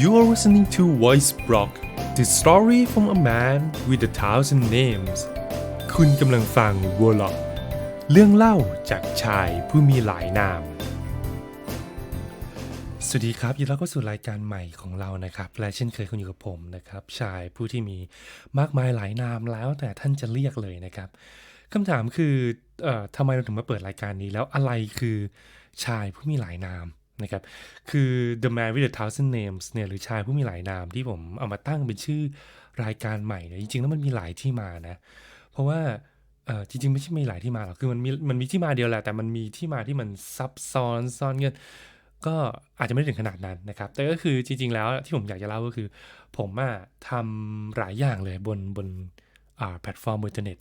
You are listening to Voice Block the story from a man with a thousand names คุณกำลังฟัง w o r l o c k เรื่องเล่าจากชายผู้มีหลายนาม สวัสดีครับยินดีต้อนรับเข้าสู่รายการใหม่ของเรานะครับ และเช่นเคยคุณอยู่กับผมนะครับ ชายผู้ที่มีมากมายหลายนามแล้วแต่ท่านจะเรียกเลยนะครับคำถามคือเอ่อทำไมเราถึงมาเปิดรายการนี้แล้วอะไรคือชายผู้มีหลายนาม นะครับคือ The Man with a Thousand Names เนี่ยหรือชายผู้มีหลายนามที่ผมเอามาตั้งเป็นชื่อรายการใหม่เนี่ยจริงๆแล้วมันมีหลายที่มานะเพราะว่าจริงๆ ไม่ใช่มีหลายที่มาหรอกคือมันมีมันมีที่มาเดียวแหละแต่มันมีที่มาที่มันซับซ้อนซ้อนกันก็อาจจะไม่ถึงขนาดนั้นนะครับ แต่ก็คือจริง ๆ แล้วที่ผมอยากจะเล่าก็คือ ผมอะทำหลายอย่างเลยบนบนแพลตฟอร์มอินเทอร์เน็ต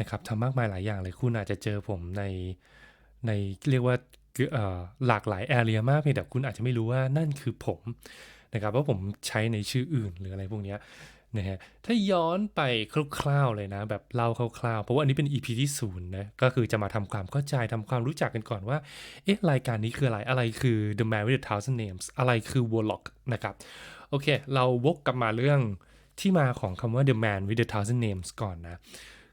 นะครับทำมากมายหลายอย่างเลยคุณอาจจะเจอผมในในเรียกว่า หลากหลายแอเรียมากเพียงแต่คุณอาจจะไม่รู้ว่านั่นคือผมนะครับว่าผมใช้ในชื่ออื่นหรืออะไรพวกนี้นะฮะถ้าย้อนไปคร่าวๆเลยนะ แบบเล่าคร่าวๆ เพราะว่าอันนี้เป็น EP ที่ศูนย์นะ ก็คือจะมาทำความเข้าใจทำความรู้จักกันก่อนว่า เอ๊ะ รายการนี้คืออะไร อะไรคือ The Man with a Thousand Names อะไรคือ Warlock นะครับ โอเค เราวกกลับมาเรื่องที่มาของคำว่า The Man with a Thousand Names ก่อนนะ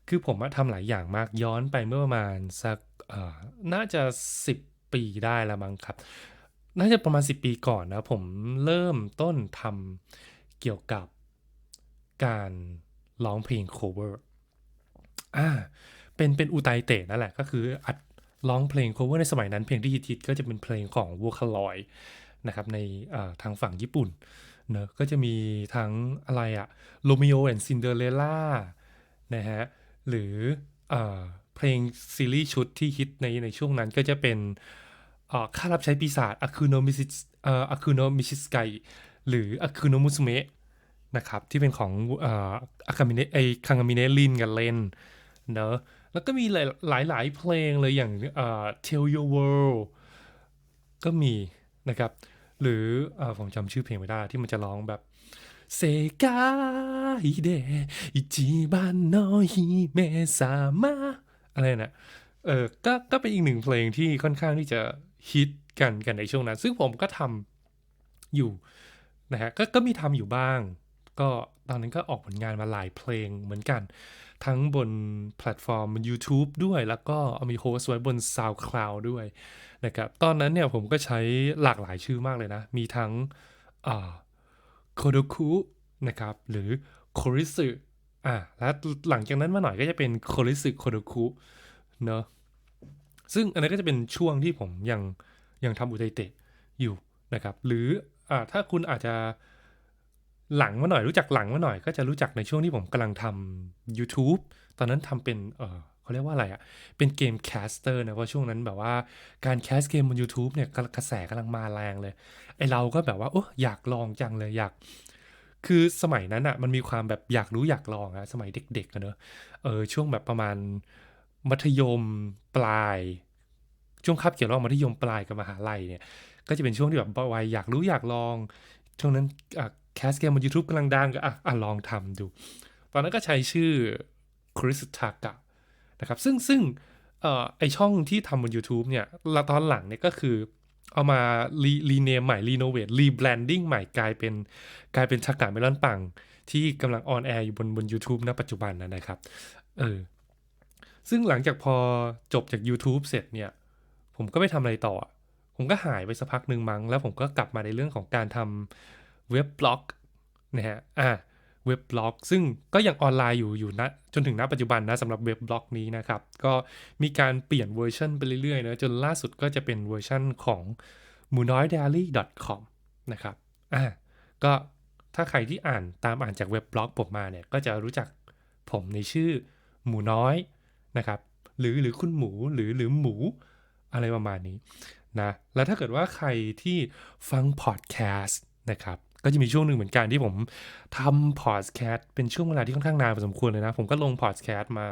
คือผมทำหลายอย่างมากย้อนไปเมื่อประมาณสักน่าจะ 10 ปีได้แล้วมั้งครับ น่าจะประมาณ 10 ปีก่อนนะ ผมเริ่มต้นทำเกี่ยวกับการร้องเพลง cover อ่าเป็นเป็นอุไตเตะนั่นแหละ ก็คืออัดร้องเพลง cover ในสมัยนั้นเพลงที่ฮิตๆก็จะเป็นเพลงของ Vocaloid นะครับในทางฝั่งญี่ปุ่นเนอะก็จะมีทั้งอะไรอะ Romeo and Cinderella นะฮะ หรืออเพลงซีรีส์ชุดที่ฮิตในในช่วงนั้นก็จะเป็น อ่าข้ารับใช้ปีศาจอาคุโนมิซิอ่าอาคุโนมิชิสไกหรืออาคุโนมุสเมะนะครับ ที่เป็นของอ่าอากามิเนไอคังามิเนลินกันเล่นเนอะแล้วก็มีหลายหลายเพลงเลยอย่างอ่า Tell Your World ก็มีนะครับ หรืออาผมจำชื่อเพลงไม่ได้ที่มันจะร้องแบบเซกาฮิเดอิจิบันโนฮิเมซามะอะไรนะเออก็ก็เป็นอีกหนึ่งเพลงที่ค่อนข้างที่จะ ฮิตกันกันในช่วงนั้น ซึ่งผมก็ทำอยู่นะฮะก็ก็มีทำอยู่บ้าง ก็ตอนนั้นก็ออกผลงานมาหลายเพลงเหมือนกัน ทั้งบนแพลตฟอร์ม YouTube ด้วย แล้วก็เอามีโฮสต์ไว้บน SoundCloud ด้วยนะครับ ตอนนั้นเนี่ยผมก็ใช้หลากหลายชื่อมากเลยนะ มีทั้งโคโดคุนะครับ หรือโคริสึอ่าแล้วหลังจากนั้นมาหน่อยก็จะเป็นโคริสึโคโดคุเนอะ ซึ่งอันนั้นก็จะเป็นช่วงที่ผมยังยังทำอุไตเตะอยู่นะครับ หรืออ่าถ้าคุณอาจจะหลังมาหน่อยรู้จักหลังมาหน่อย ก็จะรู้จักในช่วงที่ผมกำลังทำ YouTube ตอนนั้นทำเป็นเออเขาเรียกว่าอะไรอะ่ะ เป็นเกมแคสเตอร์นะเพราะช่วงนั้นแบบว่าการแคสเกมบน YouTube เนี่ยกกระแสกำลังมาแรงเลย ไอเราก็แบบว่าโอ้อยากลองจังเลยอยาก คือสมัยนั้นอะ่ะมันมีความแบบอยากรู้อยากลองอะสมัยเด็กๆอะเนอะเออช่วงแบบประมาณ มัธยมปลาย ช่วงคับเกี่ยวระหว่างมัธยมปลายกับมหาลัยเนี่ย ก็จะเป็นช่วงที่แบบวัยอยากรู้อยากลอง ช่วงนั้นแคสเกมบน YouTube กำลังดังก็อะลองทำดู ตอนนั้นก็ใช้ชื่อคริสทากะนะครับ ซึ่งซึ่งออไอช่องที่ทำบน YouTube เนี่ยตอนหลังเนี่ยก็คือเอามารีรีเนมใหม่ รีโนเวทรีแบรนดิ้งใหม่กลายเป็นกลายเป็นทากะเมลอนปัง ที่กำลังออนแอร์อยู่บนบน u t u b e ณปัจจุบันนะนะครับ เออ ซึ่งหลังจากพอจบจาก YouTube เสร็จเนี่ย ผมก็ไม่ทำอะไรต่อ ผมก็หายไปสักพักหนึ่งมั้ง แล้วผมก็กลับมาในเรื่องของการทำเว็บบล็อกนะฮะ อ่า เว็บบล็อก ซึ่งก็ยังออนไลน์อยู่อยู่นะจนถึงณปัจจุบันนะสำหรับเว็บบล็อกนี้นะครับ ก็มีการเปลี่ยนเวอร์ชันไปเรื่อยๆนะจนล่าสุดก็จะเป็นเวอร์ชันของ m u n o i d a i l y com นะครับ อ่า ก็ถ้าใครที่อ่านตามอ่านจากเว็บบล็อกผมมาเนี่ย ก็จะรู้จักผมในชื่อหมูน้อย นะครับ หรือหรือคุณหมูหรือหรือหมูอะไรประมาณนี้นะแล้วถ้าเกิดว่าใครที่ฟังพอดแคสต์นะครับก็จะมีช่วงหนึ่งเหมือนกันที่ผมทำพอดแคสต์เป็นช่วงเวลาที่ค่อนข้างนานพอสมควรเลยนะ ผมก็ลงพอดแคสต์มา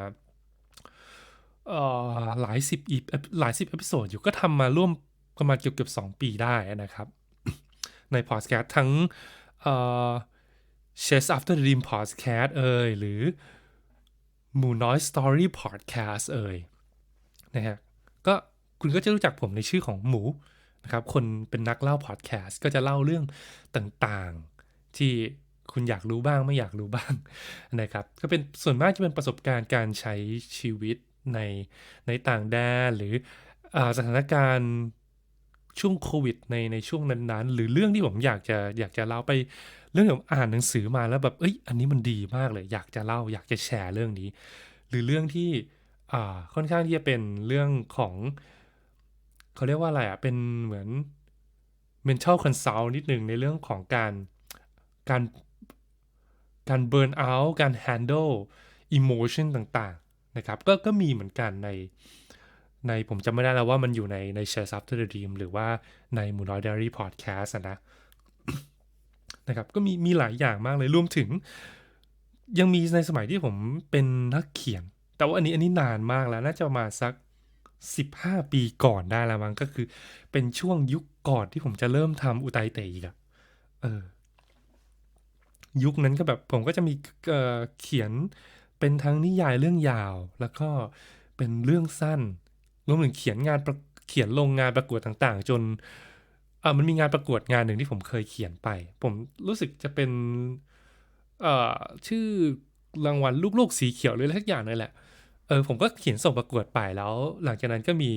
หลายสิบอีหลายสิบเอพิโซดอยู่ก็ทำมาร่วมประมาณเกือบเกือบสองปีได้นะครับ ในพอดแคสต์ทั้งเอ่อ Chase After the Dream Podcast เอ่ยหรือ m o o Noise Story Podcast เอ่ยนะฮะก็คุณก็จะรู้จักผมในชื่อของหมูนะครับคนเป็นนักเล่าพอดแคสต์ก็จะเล่าเรื่องต่างๆ ที่คุณอยากรู้บ้างไม่อยากรู้บ้างนะครับก็เป็นส่วนมากจะเป็นประสบการณ์การใช้ชีวิตในในต่างแดนหรืออสถานการณ์ ช่วงโควิดในในช่วงนั้นๆ หรือเรื่องที่ผมอยากจะอยากจะเล่าไปเรื่องที่ผมอ่านหนังสือมาแล้วแบบเอ้ยอันนี้มันดีมากเลย อยากจะเล่าอยากจะแชร์เรื่องนี้ หรือเรื่องที่อ่าค่อนข้างที่จะเป็นเรื่องของเขาเรียกว่าอะไรอะเป็นเหมือน mental consult นิดหนึ่งในเรื่องของการการการ burn out การ handle emotion ต่างๆ นะครับ ก็ก็มีเหมือนกันใน ในผมจำไม่ได้แล้วว่ามันอยู่ในใน Share After the Dream หรือว่าในหมูน้อย Diary Podcast อะนะนะครับก็มีมีหลายอย่างมากเลยรวมถึง ยังมีในสมัยที่ผมเป็นนักเขียน แต่ว่าอันนี้อันนี้นานมากแล้ว น่าจะมาสัก 15 ปีก่อนได้แล้วมั้งก็คือเป็นช่วงยุคก่อนที่ผมจะเริ่มทำอุตัยเตอีกอะเออยุคนั้นก็แบบผมก็จะมีเเขียนเป็นทั้งนิยายเรื่องยาว แล้วก็เป็นเรื่องสั้น รวมถึงเขียนงานเขียนลงงานประกวดต่างๆ จนอ่ามันมีงานประกวดงานหนึ่งที่ผมเคยเขียนไป ผมรู้สึกจะเป็นเอ่อชื่อรางวัลลูกๆสีเขียวหรืออะไรสักอย่างนั่นแหละเออผมก็เขียนส่งประกวดไปแล้ว หลังจากนั้นก็มี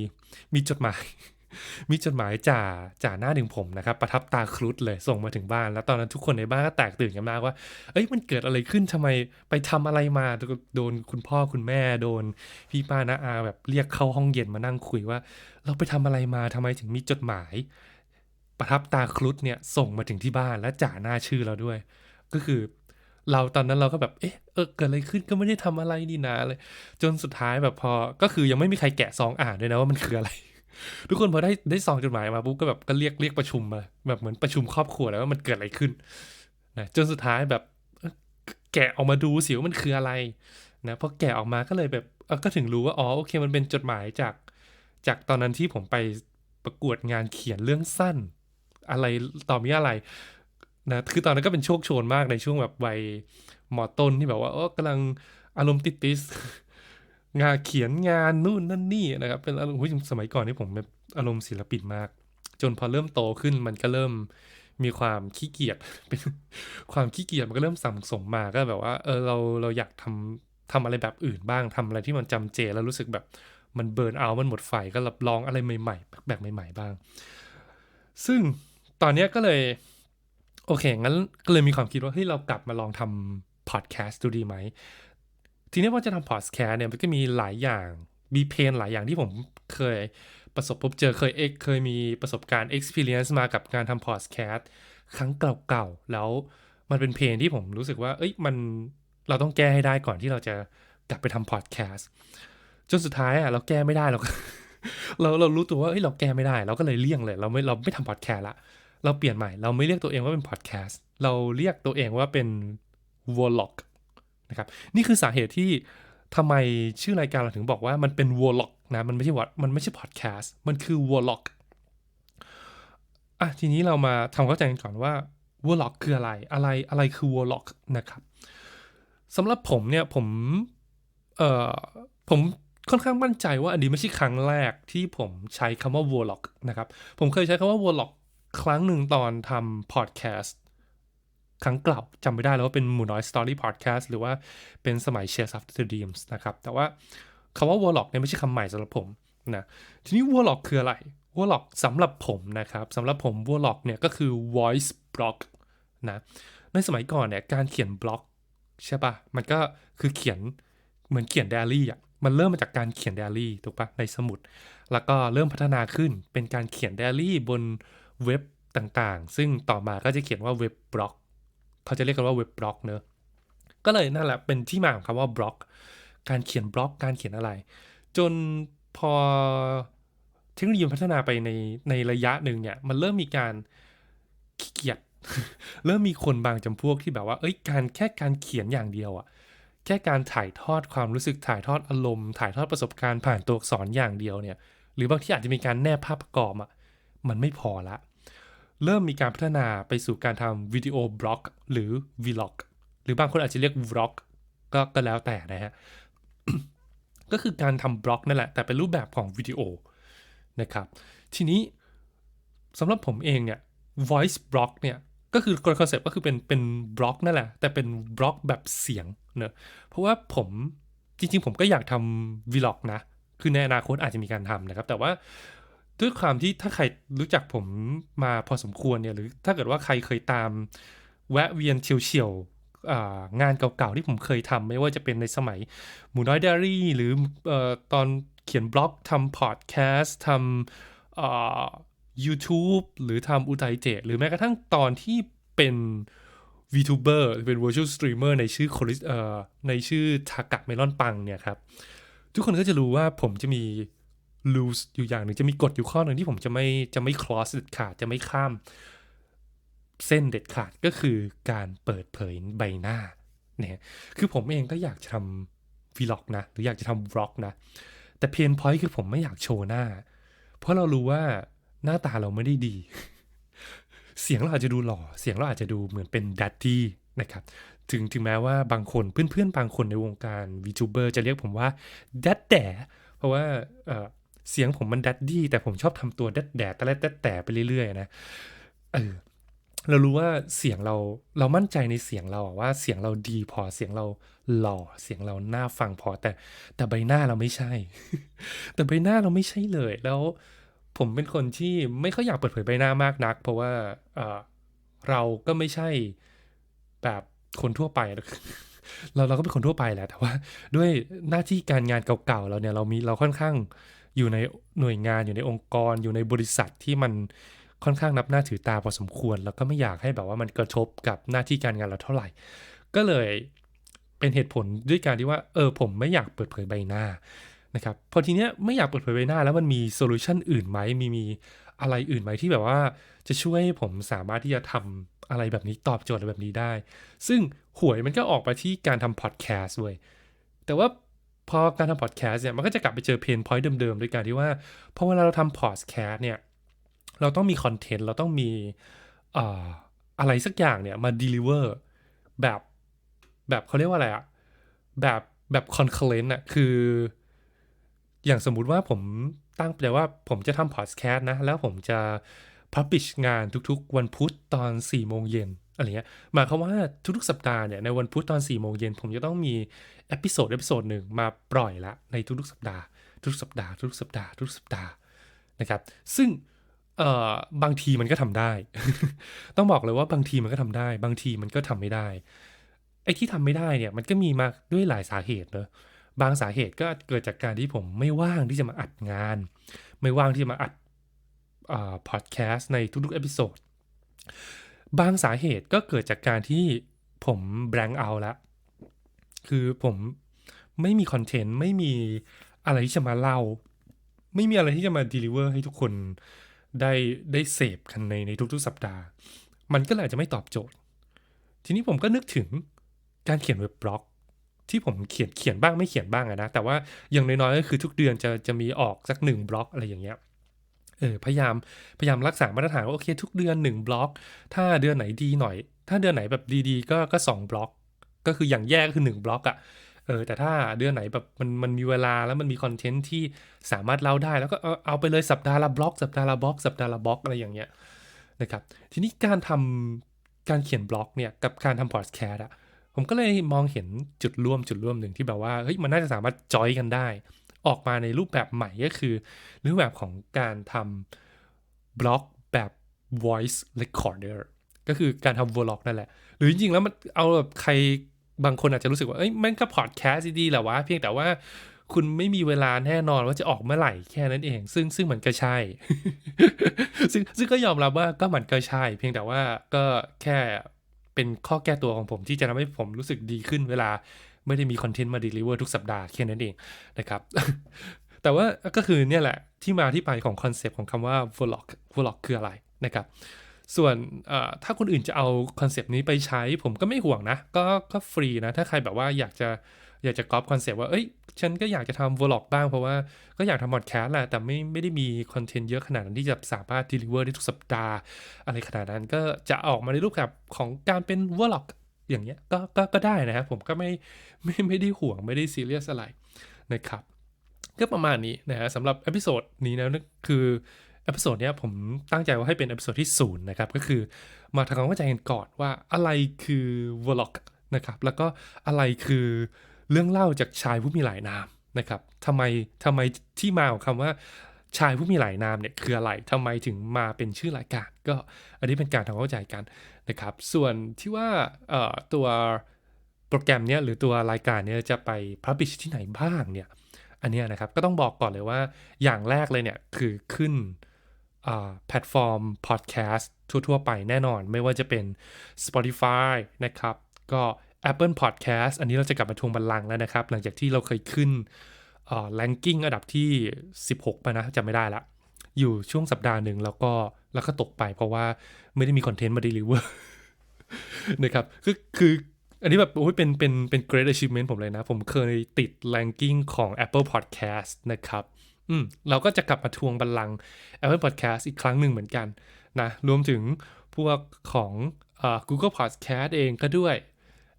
มีจดหมาย มีจดหมายจ่าจ่าหน้าถึงผมนะครับประทับตาครุฑเลยส่งมาถึงบ้าน แล้วตอนนั้นทุกคนในบ้านก็แตกตื่นกันมากว่า เอ้ยมันเกิดอะไรขึ้นทำไมไปทำอะไรมาโดนคุณพ่อคุณแม่โดน พี่ป้าน้าอาแบบเรียกเข้าห้องเย็นมานั่งคุยว่า เราไปทำอะไรมาทำไมถึงมีจดหมาย ประทับตาครุฑเนี่ยส่งมาถึงที่บ้านและจ่าหน้าชื่อเราด้วย ก็คือ เราตอนนั้นเราก็แบบเอ๊ะเออเกิดอะไรขึ้นก็ไม่ได้ทำอะไรนี่นาเลยจนสุดท้ายแบบพอก็คือยังไม่มีใครแกะซองอ่านด้วยนะว่ามันคืออะไร ทุกคนพอได้ได้ซองจดหมายมาปุ๊บก็แบบก็เรียกเรียกประชุมมาแบบเหมือนประชุมครอบครัวแล้วว่ามันเกิดอะไรขึ้นนะจนสุดท้ายแบบแกะออกมาดูสิว่ามันคืออะไรนะพอแกะออกมาก็เลยแบบก็ถึงรู้ว่าอ๋อโอเคมันเป็นจดหมายจาก จากตอนนั้นที่ผมไปประกวดงานเขียนเรื่องสั้น อะไรต่อมีอะไรนะคือตอนนั้นก็เป็นโชคโชนมากในช่วงแบบวัยหมอต้นที่แบบว่าโอ้กำลังอารมณ์ติดติส งานเขียนงานนู่นนั่นนี่นะครับ เป็นอารมณ์สมัยก่อนนี่ผมแบบอารมณ์ศิลปินมาก จนพอเริ่มโตขึ้นมันก็เริ่มมีความขี้เกียจเป็นความขี้เกียจมันก็เริ่มสั่งสมมาก็แบบว่าเออเราเราอยากทำทำอะไรแบบอื่นบ้างทำอะไรที่มันจำเจแล้วรู้สึกแบบมันเบิร์นเอา มันหมดไฟก็รับลองอะไรใหม่ๆแบบใหม่ ๆ บ้าง ซึ่งตอนนี้ก็เลย โอเค งั้นก็เลยมีความคิดว่าเฮ้ยเรากลับมาลองทำพอดแคสต์ดูดีไหม ทีนี้ว่าจะทำพอดแคสต์เนี่ยมันก็มีหลายอย่างมีเพนหลายอย่างที่ผมเคยประสบพบเจอเคยเอ็กเคยมีประสบการณ์ experience มากับการทำพอดแคสต์ครั้งเก่าๆ แล้วมันเป็นเพนที่ผมรู้สึกว่า เอ้ยมันเราต้องแก้ให้ได้ก่อนที่เราจะกลับไปทำพอดแคสต์จนสุดท้ายอะเราแก้ไม่ได้เราเราเรารู้ตัวว่าเฮ้ยเราแก้ไม่ได้ เราก็เลยเลี่ยงเลย เราไม่เราไม่ทำพอดแคสต์ละเราเปลี่ยนใหม่ เราไม่เรียกตัวเองว่าเป็นพอดแคสต์เราเรียกตัวเองว่าเป็นวอลล็อก นะครับนี่คือสาเหตุที่ทำไมชื่อรายการเราถึงบอกว่ามันเป็นวอลล็อกนะมันไม่ใช่วัดมันไม่ใช่พอดแคสต์มันคือวอลล็อกอะทีนี้เรามาทำเข้าใจกันก่อนว่าวอลล็อกคืออะไรอะไรอะไรคือวอลล็อกนะครับสำหรับผมเนี่ยผมเอ่อผมค่อนข้างมั่นใจว่าอันนี้ไม่ใช่ครั้งแรกที่ผมใช้คำว่า warlock นะครับ ผมเคยใช้คำว่า warlock ครั้งหนึ่งตอนทำ podcast ค รั้งเก่าจำไม่ได้แล้วว่าเป็นหมูน้อย story podcast หรือว่าเป็นสมัย Shares After the Dreams นะครับ แต่ว่าคำว่า warlock เนี่ยไม่ใช่คำใหม่สำหรับผมนะทีนี้ warlock คืออะไร warlock สำหรับผมนะครับสำหรับผม warlock เนี่ยก็คือ voice block นะในสมัยก่อนเนี่ยการเขียนบล็อกใช่ปะมันก็คือเขียนเหมือนเขียนไดอารี่อะมันเริ่มมาจากการเขียนไดอารี่ถูกปะในสมุด แล้วก็เริ่มพัฒนาขึ้นเป็นการเขียนไดอารี่บนเว็บต่างๆ ซึ่งต่อมาก็จะเขียนว่าเว็บบล็อก เขาจะเรียกกันว่าเว็บบล็อกเนอะก็เลยนั่นแหละเป็นที่มาของคำว่าบล็อก การเขียนบล็อก การเขียนอะไร จนพอเทคโนโลยีพัฒนาไปในในระยะหนึ่งเนี่ย มันเริ่มมีการขี้เกียจเริ่มมีคนบางจำพวกที่แบบว่า เอ้ย การแค่การเขียนอย่างเดียวอะแค่การถ่ายทอดความรู้สึกถ่ายทอดอารมณ์ ถ่ายทอดประสบการณ์ผ่านตัวอักษรอย่างเดียวเนี่ย หรือบางที่อาจจะมีการแนบภาพประกอบอะมันไม่พอละ เริ่มมีการพัฒนาไปสู่การทำวิดีโอบล็อก หรือวีล็อกหรือบางคนอาจจะเรียกวล็อกก็ก็แล้วแต่นะฮะ ก็คือการทำบล็อกนั่นแหละ แต่เป็นรูปแบบของวิดีโอนะครับ ทีนี้สำหรับผมเองเนี่ย voice block เนี่ยก็คือคอนเซ็ปต์ก็คือเป็นเป็นบล็อกนั่นแหละ แต่เป็นบล็อกแบบเสียงเนอะเพราะว่าผมจริงๆ ผมก็อยากทำวีล็อกนะ คือในอนาคตอาจจะมีการทำนะครับ แต่ว่า ด้วยความที่ถ้าใครรู้จักผมมาพอสมควรเนี่ย หรือถ้าเกิดว่าใครเคยตาม แวะเวียนเฉียวๆงานเก่าๆที่ผมเคยทำไม่ว่าจะเป็นในสมัยหมูน้อยเดอรี่ หรืออตอนเขียนบล็อกทำพอดแคสต์ทำ YouTube หรือทำอุทัยเจหรือแม้กระทั่งตอนที่เป็น VTuber เป็น Virtual Streamer ในชื่อคเอ่อในชื่อทากะเมลอนปังเนี่ยครับ ทุกคนก็จะรู้ว่าผมจะมี rules อยู่อย่างหนึ่งจะมีกฎอยู่ข้อหนึ่งที่ผมจะไม่จะไม่ cross เด็ดขาดจะไม่ข้าม เส้นเด็ดขาดก็คือการเปิดเผยใบหน้าเนี่ยคือผมเองก็อยากจะทำ vlog นะ หรืออยากจะทำ vlog นะ แต่เพนพอยต์คือผมไม่อยากโชว์หน้า เพราะเรารู้ว่าหน้าตาเราไม่ได้ดี เสียงเราอาจจะดูหล่อ เสียงเราอาจจะดูเหมือนเป็นดัตตี้นะครับ ถึงถึงแม้ว่าบางคนเพื่อนๆ บางคนในวงการวีทูเบอร์จะเรียกผมว่าดัตแต่เพราะว่า เสียงผมมันดัตดี้แต่ผมชอบทำตัวดัตแดดแต่ละดัตแต่ไปเรื่อยๆนะเออเรารู้ว่าเสียงเราเรามั่นใจในเสียงเราว่าเสียงเราดีพอเสียงเราหล่อเสียงเราน่าฟังพอแต่แต่ใบหน้าเราไม่ใช่ แต่ใบหน้าเราไม่ใช่เลย แล้วผมเป็นคนที่ไม่ค่อยอยากเปิดเผยใบหน้ามากนัก เพราะว่าเเราก็ไม่ใช่แบบคนทั่วไป เราเราก็เป็นคนทั่วไปแหละแต่ว่า ด้วยหน้าที่การงานเก่าๆเราเนี่ยเรามีเราค่อนข้าง อยู่ในหน่วยงานอยู่ในองค์กร อยู่ในบริษัทที่มันค่อนข้างนับหน้าถือตาพอสมควร แล้วก็ไม่อยากให้แบบว่ามันกระทบกับหน้าที่การงานเราเท่าไหร่ ก็เลยเป็นเหตุผลด้วยการที่ว่าเออผมไม่อยากเปิดเผยใบหน้านะครับพอทีเนี้ยไม่อยากเปิดเผยใบหน้าแล้วมันมีโซลูชันอื่นไหมมีมีอะไรอื่นไหมที่แบบว่าจะช่วยให้ผมสามารถที่จะทำอะไรแบบนี้ตอบโจทย์แบบนี้ได้ ซึ่งหวยมันก็ออกไปที่การทำพอดแคสต์เว้ยแต่ว่า พอการทำพอดแคสต์เนี่ยมันก็จะกลับไปเจอเพนพอยต์เดิมๆ ด้วยการที่ว่าพอเวลาเราทำพอดแคสต์เนี่ยเราต้องมีคอนเทนต์เราต้องมีอะไรสักอย่างเนี่ยมา deliver แบบแบบเขาเรียกว่าอะไรอะแบบแบบคอนเคลนต์อะคือ อย่างสมมุติว่าผมตั้งใจว่าผมจะทำพอดแคสต์นะ แล้วผมจะพับบิชงานทุกๆ วันพุธตอน4ี่โมงเย็น อะไรเงี้ยหมายความว่าทุกๆสัปดาห์เนี่ยในวันพุธตอน4ี่โมงเย็นผมจะต้องมีเอพิโซดเอพิโซดหนึ่งมาปล่อยละในทุกๆสัปดาห์ ทุกสัปดาห์ทุกสัปดาห์ทุกสัปดาห์นะครับ ซึ่งบางทีมันก็ทำได้ ต้องบอกเลยว่าบางทีมันก็ทำได้ บางทีมันก็ทำไม่ได้ ไอ้ที่ทำไม่ได้เนี่ยมันก็มีมาด้วยหลายสาเหตุเนอะบางสาเหตุก็เกิดจากการที่ผมไม่ว่างที่จะมาอัดงาน ไม่ว่างที่จะมาอัดพอดแคสต์ในทุกๆเอพิโซด บางสาเหตุก็เกิดจากการที่ผมแบงเอาละ คือผมไม่มีคอนเทนต์ไม่มีอะไรที่จะมาเล่า ไม่มีอะไรที่จะมาดลิเวอร์ให้ทุกคนได้ได้เสพกันในในทุกๆสัปดาห์ มันก็เลยอาจจะไม่ตอบโจทย์ ทีนี้ผมก็นึกถึงการเขียนเว็บบล็อก ที่ผมเขียนเขียนบ้างไม่เขียนบ้างนะ แต่ว่าอย่างน้อยๆก็คือทุกเดือนจะจะมีออกสักหนึ่งบล็อกอะไรอย่างเงี้ย เออพยายามพยายามรักษามาตรฐานว่าโอเคทุกเดือนหนึ่งบล็อก ถ้าเดือนไหนดีหน่อย ถ้าเดือนไหนแบบดีๆ ก็ก็สองบล็อก ก็คืออย่างแย่ก็คือหนึ่งบล็อกอะ่ะเออแต่ถ้าเดือนไหนแบบมันมันมีเวลาแล้วมันมีคอนเทนต์ที่สามารถเล่าได้แล้วก็เอาเอาไปเลยสัปดาห์ละบล็อกสัปดาห์ละบล็อกสัปดาห์ละบล็อกอะไรอย่างเงี้ยนะครับทีนี้การทำการเขียนบล็อกเนี่ยกับการทำพอดแคสต์อะผมก็เลยมองเห็นจุดร่วมจุดร่วมหนึ่งที่แบบว่าเฮ้ยมันน่าจะสามารถจอยกันได้ ออกมาในรูปแบบใหม่ก็คือ รูปแบบของการทำบล็อกแบบ voice recorder ก็คือการทำวอลล็อกนั่นแหละ หรือจริงๆแล้วมันเอาแบบใครบางคนอาจจะรู้สึกว่า เอ้ยมันก็พอดแคสต์ดีแหละวะ เพียงแต่ว่าคุณไม่มีเวลาแน่นอนว่าจะออกเมื่อไหร่แค่นั้นเอง ซึ่งซึ่งมันก็ใช่ ซึ่งซึ่งก็ยอมรับว่าก็มันก็ใช่ เพียงแต่ว่าก็แค่เป็นข้อแก้ตัวของผมที่จะทำให้ผมรู้สึกดีขึ้นเวลา ไม่ได้มีคอนเทนต์มาดีลิเวอร์ทุกสัปดาห์แค่นั้นเองนะครับ แต่ว่าก็คือเนี่ยแหละที่มาที่ไปของคอนเซปต์ของคำว่า vlog vlog คืออะไรนะครับส่วนถ้าคนอื่นจะเอาคอนเซปต์นี้ไปใช้ผมก็ไม่ห่วงนะ ก็ก็ฟรีนะ ถ้าใครแบบว่าอยากจะอยากจะก๊อปคอนเซปต์ว่า เอ้ย ฉันก็อยากจะทำวอล็อกบ้างเพราะว่าก็อยากทำมอดแคสต์แหละ แต่ไม่ไม่ได้มีคอนเทนต์เยอะขนาดนั้นที่จะสามารถดลิเวอร์ได้ทุกสัปดาห์ อะไรขนาดนั้นก็จะออกมาในรูปแบบของการเป็นวอล็อก อย่างเงี้ยก็ก็ก็ได้นะครับผมก็ไม่ไม่ไม่ได้ห่วงไม่ได้ซีเรียสอะไรนะครับก็ประมาณนี้นะฮะสำหรับเอพิโซดนี้นะคือเอพิโซดนี้ผมตั้งใจว่าให้เป็นเอพิโซดที่ศูนย์นะครับ ก็คือมาทำความเข้าใจกันก่อนว่าอะไรคือวอล็อกนะครับแล้วก็อะไรคือเรื่องเล่าจากชายผู้มีหลายนามนะครับทำไมทำไมที่มาของคำว่า ชายผู้มีหลายนามเนี่ยคืออะไรทำไมถึงมาเป็นชื่อรายการ ก็อันนี้เป็นการทำความเข้าใจกันนะครับ ส่วนที่ว่าตัวโปรแกรมเนี้ยหรือตัวรายการเนี้ยจะไปพับบิชที่ไหนบ้างเนี่ย อันนี้นะครับก็ต้องบอกก่อนเลยว่าอย่างแรกเลยเนี่ยคือขึ้นแพลตฟอร์มพอดแคสต์ทั่ว ๆ ไปแน่นอนไม่ว่าจะเป็น Spotify นะครับ ก็ Apple Podcast อันนี้เราจะกลับมาทวงบัลลังก์แล้วนะครับ หลังจากที่เราเคยขึ้น อ่อ ranking อันดับที่ 16 ไปนะจำไม่ได้ละ อยู่ช่วงสัปดาห์หนึ่งแล้วก็แล้วก็ตกไปเพราะว่าไม่ได้มีคอนเทนต์มา deliver นะครับคือคืออันนี้แบบโอ้ยเป็นเป็นเป็น great achievement ผมเลยนะ ผมเคยติด ranking ของ Apple Podcast นะครับอืมเราก็จะกลับมาทวงบัลลังก์ Apple Podcast อีกครั้งหนึ่งเหมือนกันนะรวมถึงพวกของอ่อ Google Podcast เองก็ด้วย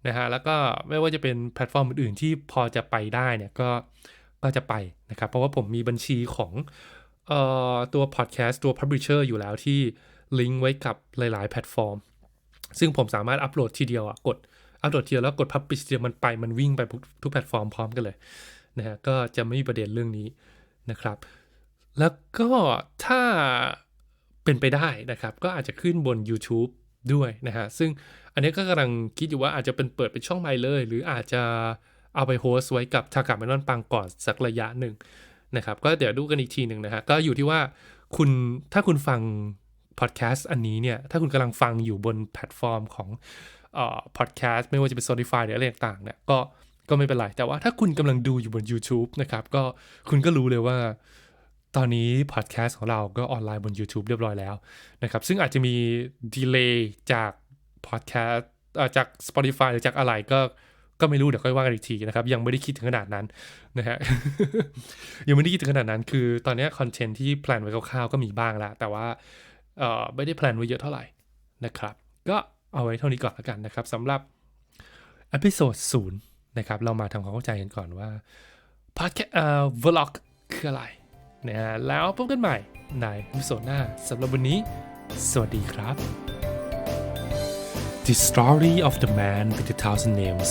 นะฮะแล้วก็ไม่ว่าจะเป็นแพลตฟอร์มอื่นๆที่พอจะไปได้เนี่ยก็ ก็จะไปนะครับ เพราะว่าผมมีบัญชีของออตัว podcast ตัว publisher อยู่แล้วที่ลิงก์ไว้กับหลาย ๆ แพลตฟอร์ม ซึ่งผมสามารถอัปโหลดทีเดียวอะกดอัปโหลดทีเดียวแล้วกด publish เดียวมันไปมันวิ่งไปทุกทุกแพลตฟอร์มพร้อมกันเลยนะฮะก็จะไม่มีประเด็นเรื่องนี้นะครับ แล้วก็ถ้าเป็นไปได้นะครับ ก็อาจจะขึ้นบน YouTube ด้วยนะฮะ ซึ่งอันนี้ก็กำลังคิดอยู่ว่าอาจจะเป็นเปิดเป็นช่องใหม่เลย หรืออาจจะ เอาไปโฮสต์ไว้กับทากาเมลอนปังก่อนสักระยะหนึ่งนะครับ ก็เดี๋ยวดูกันอีกทีหนึ่งนะฮะก็อยู่ที่ว่าคุณถ้าคุณฟังพอดแคสต์อันนี้เนี่ย ถ้าคุณกำลังฟังอยู่บนแพลตฟอร์มของเอ่อพอดแคสต์ไม่ว่าจะเป็น Spotify หรืออะไรต่างๆเนี่ยก็ก็ไม่เป็นไร แต่ว่าถ้าคุณกำลังดูอยู่บน YouTube นะครับ ก็คุณก็รู้เลยว่าตอนนี้พอดแคสต์ของเราก็ออนไลน์บน YouTube เรียบร้อยแล้วนะครับ ซึ่งอาจจะมีดีเลย์จากพอดแคสต์จาก Spotify หรือจากอะไรก็ ก็ไม่รู้เดี๋ยวค่อยว่ากันอีกทีนะครับ ยังไม่ได้คิดถึงขนาดนั้นนะฮะยังไม่ได้คิดถึงขนาดนั้น คือตอนนี้คอนเทนต์ที่แพลนไว้คร่าวๆก็มีบ้างล้วแต่ว่าเอ่อไม่ได้แพลนไว้เยอะเท่าไหร่นะครับ ก็เอาไว้เท่านี้ก่อนแล้วกันนะครับสำหรับอพิโซดศูนย์นะครับ เรามาทำความเข้าใจกันก่อนว่าพอดแคสต์เอ่อวล็อกคืออะไรนะฮะแล้วพบกันใหม่ในอพิโซดหน้าสำหรับวันนี้ สวัสดีครับ The story of the man with a thousand names